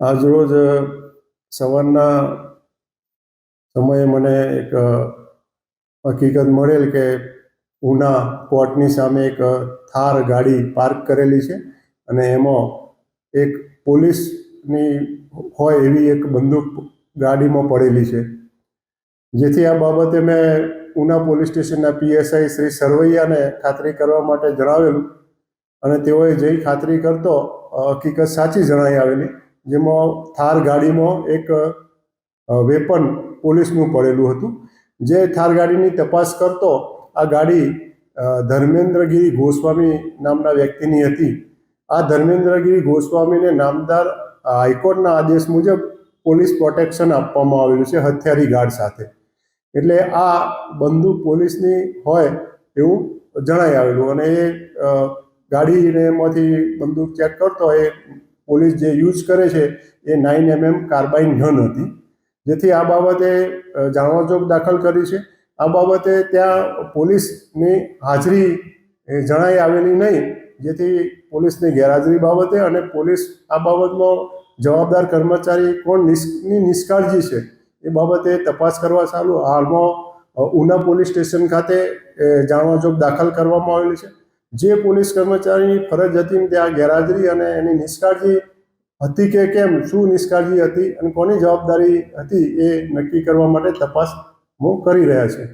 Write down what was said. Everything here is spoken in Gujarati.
આજરોજ સવારના સમયે મને એક હકીકત મળેલ કે ઉના કોર્ટની સામે એક થાર ગાડી પાર્ક કરેલી છે અને એમાં એક પોલીસની હોય એવી એક બંદૂક ગાડીમાં પડેલી છે. જેથી આ બાબતે મેં ઉના પોલીસ સ્ટેશનના પીએસઆઈ શ્રી સરવૈયાને ખાતરી કરવા માટે જણાવેલું અને તેઓએ જઈ ખાતરી કરતો હકીકત સાચી જણાઈ આવેલી. જેમાં થાર ગાડીમાં એક વેપન પોલીસનું પડેલું હતું. જે થાર ગાડીની તપાસ કરતો આ ગાડી ધર્મેન્દ્રગીરી ગોસ્વામી નામના વ્યક્તિની હતી. આ ધર્મેન્દ્રગીરી ગોસ્વામીને નામદાર હાઈકોર્ટના આદેશ મુજબ પોલીસ પ્રોટેક્શન આપવામાં આવેલું છે હથિયારી ગાર્ડ સાથે. એટલે આ બંદૂક પોલીસની હોય એવું જણાઈ આવેલું અને એ ગાડીને એમાંથી બંદૂક ચેક કરતો એ પોલીસ જે યુઝ કરે છે એ નાઇન એમએમ કાર્બાઇન ગન હતી. જેથી આ બાબતે જાણવાજોગ દાખલ કરી છે. આ બાબતે ત્યાં પોલીસની હાજરી જણાઈ આવેલી નહીં. જેથી પોલીસની ગેરહાજરી બાબતે અને પોલીસ આ બાબતનો જવાબદાર કર્મચારી કોણ નિષ્ની નિષ્કાળજી છે, એ બાબતે તપાસ કરવા ચાલુ. હાલમાં ઉના પોલીસ સ્ટેશન ખાતે જાણવાજોગ દાખલ કરવામાં આવેલી છે. જે પોલીસ કર્મચારીની ફરજ હતી ત્યાં ગેરહાજરી અને એની નિષ્કાળજી હતી કે કેમ, શું નિષ્કાળજી હતી અને કોની જવાબદારી હતી એ નક્કી કરવા માટે તપાસ હું કરી રહ્યા છે.